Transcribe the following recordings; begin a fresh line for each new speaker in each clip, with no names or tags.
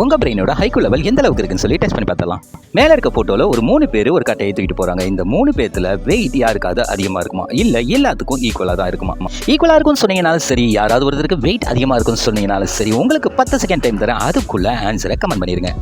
உங்கள் பிரெயினோட haiku level எந்த அளவுக்கு இருக்குன்னு சொல்லி டெஸ்ட் பண்ணி பார்த்தலாம் மேலே இருக்க ஃபோட்டோவில் ஒரு மூணு பேர் ஒரு கட்டையை தூக்கிட்டு போகிறாங்க இந்த மூணு பேர்த்தில் வெயிட் யாருக்காவது அதிகமாக இருக்குமா? இல்லை எல்லாத்துக்கும் ஈக்குவலாக தான் இருக்குமா? ஈக்குவலாக இருக்கும்னு சொன்னீங்கனாலும் சரி யாராவது ஒருத்தருக்கு வெயிட் அதிகமாக இருக்கும்னு சொன்னீங்கனாலும் சரி உங்களுக்கு பத்து செகண்ட் டைம் தரேன். அதுக்குள்ளே ஆன்சரை கமெண்ட் பண்ணிடுங்க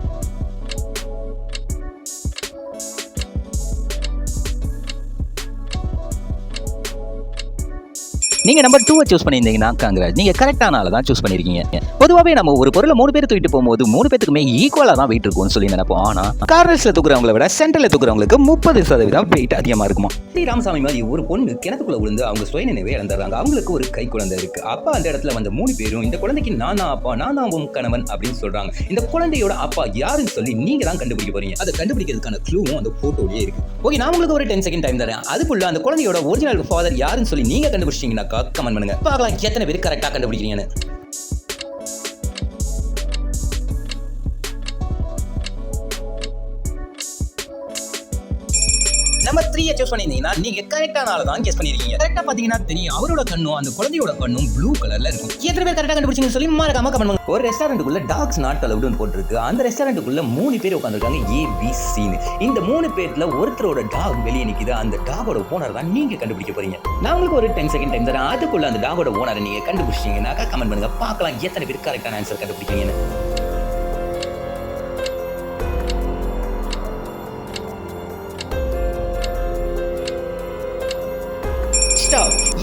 நீங்க நம்பர் டூவை சூஸ் பண்ணியிருந்தீங்கன்னா காங்கிரஸ் நீங்க கரெக்டான ஆளை தான் சூஸ் பண்ணிருக்கீங்க பொதுவாகவே நம்ம ஒரு பொருளை மூணு பேர் தூக்கிட்டு போகும்போது மூணு பேத்துக்குமே ஈக்குவலாக தான் வெயிட் இருக்கும்னு சொல்லி நினைப்போம். ஆனா கார்னர்ஸில் தூக்குறவங்களை விட சென்டரில் தூக்குறவங்களுக்கு முப்பது சதவீதம் வெயிட் அதிகமாக இருக்குமா? ஸ்ரீ ராமசாமி மாதிரி ஒரு பொண்ணு கிணத்துக்குள்ள விழுந்து அவங்க சுய நினைவே இழந்துடுறாங்க. அவங்களுக்கு ஒரு கை குழந்தை இருக்கு. அப்பா அந்த இடத்துல வந்த மூணு பேரும் இந்த குழந்தைக்கு நான் தான் அப்பா நான் தான் உன் கணவன் அப்படின்னு சொல்றாங்க. இந்த குழந்தையோட அப்பா யாருன்னு சொல்லி நீங்க தான் கண்டுபிடிக்க போறீங்க. அதை கண்டுபிடிக்கிறதுக்கான க்ளூவும் அந்த போட்டோலயே இருக்கு. ஓகே நான் உங்களுக்கு ஒரு டென் செகண்ட் டைம் தரேன். அதுக்குள்ள அந்த குழந்தையோட ஒரிஜினல் ஃபாதர் யாருன்னு சொல்லி நீங்க கண்டுபிடிச்சிட்டீங்கன்னாக்கா கமெண்ட் பண்ணுங்க. பார்க்கலாம் எத்தனை பேர் கரெக்டாக கண்டுபிடிக்கிறீங்கன்னு. த்ரீயை சூஸ் பண்ணியிருந்தீங்கன்னா நீங்க கரெக்டா ஆளை தான் கெஸ் பண்ணிருக்கீங்க கரெக்டா பாத்தீங்கன்னா தெரியும் அவரோட கண்ணும் அந்த குழந்தையோட கண்ணும் ப்ளூ கலர்ல இருக்கும். எத்தனை பேர் கரெக்டா கண்டுபிடிச்சீங்கன்னு சொல்லி மறக்காம கமெண்ட் பண்ணுங்க. ஒரு ரெஸ்டாரண்ட்டுக்குள்ள டாக்ஸ் நாட் அலவுடுன்னு போட்டிருக்கு. அந்த ரெஸ்டாரண்ட்டுக்குள்ள மூணு பேர் உட்காந்துருக்காங்க ஏ பி சின்னு இந்த மூணு பேர்ல ஒருத்தரோட டாக் வெளியே நிக்குது. அந்த டாகோட ஓனர் தான் நீங்க கண்டுபிடிக்க போறீங்க. நான் உங்களுக்கு ஒரு டென் செகண்ட் டைம் தரேன். அதுக்குள்ள அந்த டாகோட ஓனரை நீங்க கண்டுபிடிச்சீங்கன்னாக்கா கமெண்ட் பண்ணுங்க. பார்க்கலாம் எத்தனை பேர் கரெக்டான ஆன்சர் கண்டுபிடிக்கிறீங்கன்னு.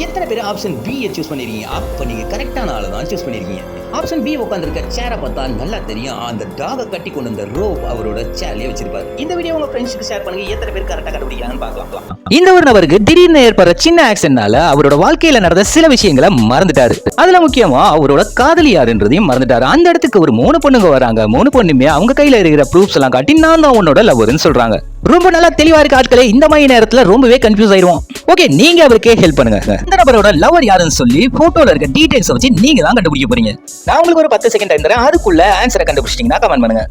எத்தனை பேர் ஆப்ஷன் பியை சூஸ் பண்ணிருக்கீங்க? அப்போ நீங்கள் கரெக்டான ஆளை தான் சூஸ் பண்ணிருக்கீங்க. ஆப்ஷன் பி உட்காந்துருக்க சேரை பார்த்தா நல்லா தெரியும். அந்த டாகை கட்டி கொண்டு வந்த ரோப் அவரோட சேர்லயே வச்சிருப்பாரு. இந்த வீடியோ உங்க ஃப்ரெண்ட்ஸ்க்கு ஷேர் பண்ணுங்க. எத்தனை பேர் கரெக்டாக கண்டுபிடிக்கிறாங்கன்னு பார்க்கலாம். இந்த ஒரு நபருக்கு திடீர்னு ஏற்படுற சின்ன ஆக்சிடென்ட்னால அவரோட வாழ்க்கையில நடந்த சில விஷயங்களை மறந்துட்டாரு. அதுல முக்கியமா அவரோட காதலி யாருன்றதையும் மறந்துட்டாரு. அந்த இடத்துக்கு ஒரு மூணு பொண்ணுங்க வராங்க. மூணு பொண்ணுமே அவங்க கையில இருக்கிற ப்ரூஃப்ஸ் எல்லாம் காட்டி நான் தான் உன்னோட லவ்வர்னு சொல்றாங்க. ரொம்ப நல்லா தெளிவா இருக்க ஆட்களே இந்த மாதிரி நேரத்துல ரொம்பவே கன்ஃபியூஸ் ஆயிருவோம் ஓகே நீங்க அவருக்கு ஹெல்ப் பண்ணுங்க. இந்த நபரோட லவர் யாருன்னு சொல்லி போட்டோல இருக்க டீடைல்ஸ் வச்சு நீங்க தான் கண்டுபிடிக்க போறீங்க. நான் உங்களுக்கு ஒரு பத்து செகண்ட் டைம் தரேன். அதுக்குள்ள ஆன்சரை கண்டுபிடிச்சிட்டீங்கன்னா கமெண்ட் பண்ணுங்க.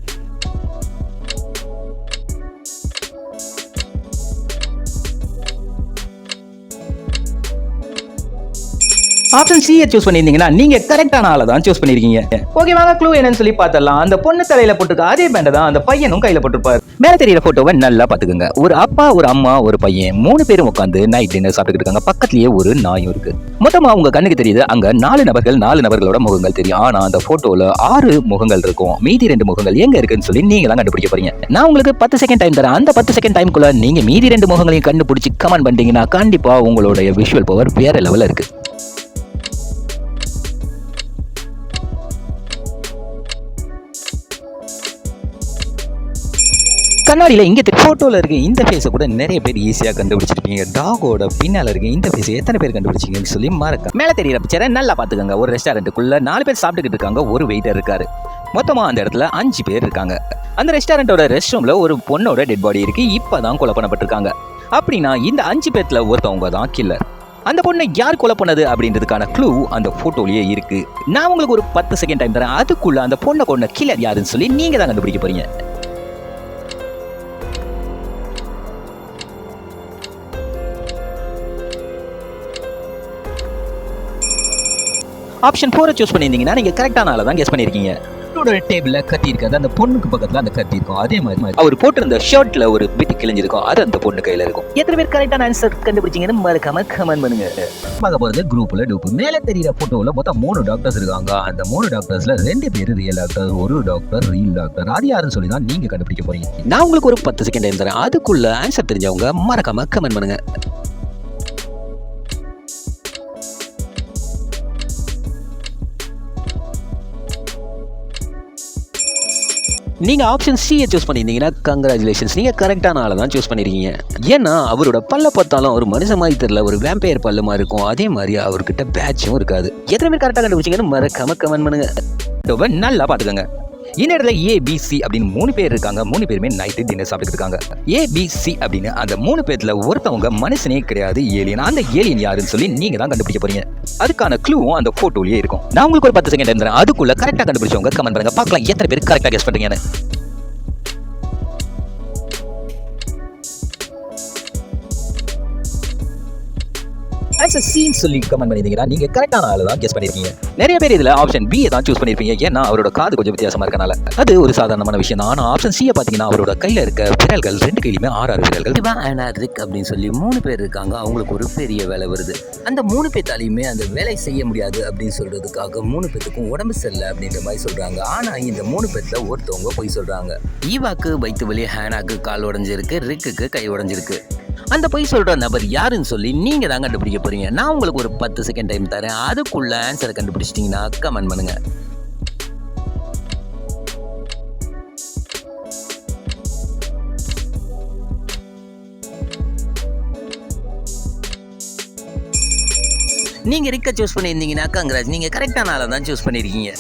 ஆப்ஷன் சி சூஸ் பண்ணியிருந்தீங்கன்னா நீங்க கரெக்டான ஆளை தான் சூஸ் பண்ணிருக்கீங்க ஓகே வாங்க க்ளூ என்னன்னு சொல்லி பார்த்தலாம் அந்த பொண்ணு தலையில போட்டுருக்க அதே பேண்டை தான் அந்த பையனும் கையில போட்டிருப்பாரு. மேல தெரியற போட்டோவை நல்லா பாத்துக்கோங்க ஒரு அப்பா ஒரு அம்மா ஒரு பையன் மூணு பேரும் உட்காந்து நைட் டின்னர் சாப்பிட்டு இருக்காங்க. பக்கத்துலயே ஒரு நாயும் இருக்கு. மொத்தமா உங்க கண்ணுக்கு தெரியுது அங்க நாலு நபர்கள் நாலு நபர்களோட முகங்கள் தெரியும். ஆனா அந்த போட்டோல ஆறு முகங்கள் இருக்கும். மீதி ரெண்டு முகங்கள் எங்க இருக்குன்னு சொல்லி நீங்க தான் கண்டுபிடிக்க போறீங்க. நான் உங்களுக்கு பத்து செகண்ட் டைம் தரேன். அந்த பத்து செகண்ட் டைம்குள்ள நீங்க மீதி ரெண்டு முகங்களையும் கண்டுபிடிச்சு கமெண்ட் பண்ணிட்டீங்கன்னா கண்டிப்பா உங்களுடைய விஷுவல் பவர் வேற லெவல்ல இருக்கு. கண்ணாடியில் இங்கே ஃபோட்டோவில் இருக்க. இந்த ஃபேஸை கூட நிறைய பேர் ஈஸியாக கண்டுபிடிச்சிருப்பீங்க. டாகோட பின்னால் இருக்க இந்த ஃபேஸ் எத்தனை பேர் கண்டுபிடிச்சீங்கன்னு சொல்லி மறக்க. மேலே தெரியிற பிக்சரை நல்லா பார்த்துக்கோங்க. ஒரு ரெஸ்டாரண்ட்டுக்குள்ள நாலு பேர் சாப்பிட்டுக்கிட்டு இருக்காங்க. ஒரு வெயிட்டர் இருக்காரு. மொத்தமாக அந்த இடத்துல அஞ்சு பேர் இருக்காங்க. அந்த ரெஸ்டாரண்ட்டோட ரெஸ்ட் ரூமில் ஒரு பொண்ணோட டெட் பாடி இருக்குது இப்போ தான் கொலை பண்ணப்பட்டிருக்காங்க. அப்படின்னா இந்த அஞ்சு பேர்த்தில் ஒருத்தவங்க தான் கில்லர் அந்த பொண்ணை யார் கொலை பண்ணது அப்படின்றதுக்கான க்ளூ அந்த ஃபோட்டோலேயே இருக்குது நான் உங்களுக்கு ஒரு பத்து செகண்ட் டைம் தரேன். அதுக்குள்ளே அந்த பொண்ணை கொண்ட கில்லர் யாருன்னு சொல்லி நீங்கள் தான் கண்டுபிடிக்க போறீங்க. ஆப்ஷன் ஃபோரை சூஸ் பண்ணியிருந்தீங்கன்னா நீங்கள் கரெக்டான ஆளை தான் கெஸ் பண்ணியிருக்கீங்க. பொண்ணோட டேபிளில் கத்தி இருக்காது அந்த பொண்ணுக்கு பக்கத்தில் அந்த கத்தி இருக்கும் அதே மாதிரி அவர் போட்டிருந்த ஷர்ட்ல ஒரு பிட்டு கிழிஞ்சிருக்கும். அது அந்த பொண்ணு கையில் இருக்கும். எத்தனை பேர் கரெக்டான ஆன்சர் கண்டுபிடிச்சிங்கன்னு மறக்காம கமெண்ட் பண்ணுங்க. பார்க்க போகிறது குரூப்பில் டூப் மேலே தெரியிற ஃபோட்டோவில் மொத்தம் மூணு டாக்டர்ஸ் இருக்காங்க. அந்த மூணு டாக்டர்ஸ்ல ரெண்டு பேர் ரியல் டாக்டர் ஒரு டாக்டர் ரீல் டாக்டர் அது யாருன்னு சொல்லி தான் நீங்கள் கண்டுபிடிக்க போறீங்க. நான் உங்களுக்கு ஒரு பத்து செகண்ட் டைம் தரேன். அதுக்குள்ள ஆன்சர் தெரிஞ்சவங்க மறக்காம கமெண்ட் பண்ணுங்க. நீங்கள் ஆப்ஷன் சியை சூஸ் பண்ணியிருந்தீங்கன்னா கங்க்ராச்சுலேஷன்ஸ் நீங்கள் கரெக்டான ஆளை தான் சூஸ் பண்ணியிருக்கீங்க. ஏன்னா அவரோட பல்ல பார்த்தாலும் ஒரு மனுஷ மாதிரி தெரியல ஒரு வேம்பையர் பல்லு மாதிரி இருக்கும். அதே மாதிரி அவர்கிட்ட பேட்சும் இருக்காது. எத்தனை பேர் கரெக்டாக கண்டுபிடிச்சிங்கன்னு மறக்காம கமெண்ட் பண்ணுங்க. நல்லா பார்த்துக்கோங்க. இந்த இடத்துல ஏபிசி அப்படின்னு மூணு பேர் இருக்காங்க. மூணு பேருமே நைட்டு டின்னர் சாப்பிட்டுருக்காங்க இருக்காங்க. ஏபிசி அப்படின்னு அந்த மூணு பேர்ல ஒருத்தவங்க மனுஷனே கிடையாது ஏலியன் அந்த ஏலியன் யாருன்னு சொல்லி நீங்க தான் கண்டுபிடிக்க போறீங்க. அதுக்கான க்ளூவும் அந்த போட்டோலயே இருக்கும். நான் உங்களுக்கு ஒரு பத்து செகண்ட் இருந்தேன் அதுக்குள்ள கரெக்டாக கண்டுபிடிச்சவங்க கமெண்ட் பண்ணுங்க. பார்க்கலாம் எத்தனை பேர் கரெக்டாக கெஸ்ட் பண்றீங்கன்னு. ஆன்சர் சின்னு சொல்லி கமெண்ட் பண்ணியிருந்தீங்கன்னா நீங்க கரெக்டான ஆளு தான் கெஸ் பண்ணிருக்கீங்க நிறைய பேர் இதுல ஆப்ஷன் பி தான் சூஸ் பண்ணிருப்பீங்க ஏன்னா அவரோட காது கொஞ்சம் வித்தியாசமா இருக்கனால. அது ஒரு சாதாரணமான விஷயம் தான். ஆனா ஆப்ஷன் சியை பாத்தீங்கன்னா அவரோட கையில இருக்க விரல்கள் ரெண்டு கையிலுமே ஆறு ஆறு விரல்கள்.
இவன் ரிக் அப்படின்னு சொல்லி மூணு பேர் இருக்காங்க. அவங்களுக்கு ஒரு பெரிய வேலை வருது. அந்த மூணு பேத்தாலையுமே அந்த வேலை செய்ய முடியாது அப்படின்னு சொல்றதுக்காக மூணு பேத்துக்கும் உடம்பு சரியில்லை அப்படின்ற மாதிரி சொல்றாங்க. ஆனா இந்த மூணு பேர்ல ஒருத்தவங்க போய் சொல்றாங்க. ஈவாக்கு வயிற்று வலி ஹேனாக்கு கால் உடஞ்சிருக்கு ரிக்குக்கு கை உடைஞ்சிருக்கு. அந்த பொய் சொல்ற நபர் யாருன்னு சொல்லி நீங்க தான் கண்டுபிடிக்க போறீங்க. நான் உங்களுக்கு ஒரு பத்து செகண்ட் டைம் தரேன். அதுக்குள்ள ஆன்சரை கண்டுபிடிச்சிட்டீங்கன்னா கமெண்ட் பண்ணுங்க. நீங்கள் ரிக்கை சூஸ் பண்ணியிருந்தீங்கன்னா கங்கராஜ் நீங்கள் கரெக்டான ஆளை தான் சூஸ் பண்ணியிருக்கீங்க.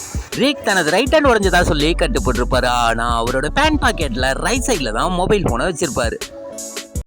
ரிக் தனது ரைட் ஹேண்ட் உடஞ்சதா சொல்லி கட்டுப்பட்டிருப்பாரு. ஆனால் அவரோட பேண்ட் பாக்கெட்டில் ரைட் சைடில் தான் மொபைல் ஃபோனை வச்சிருப்பாரு.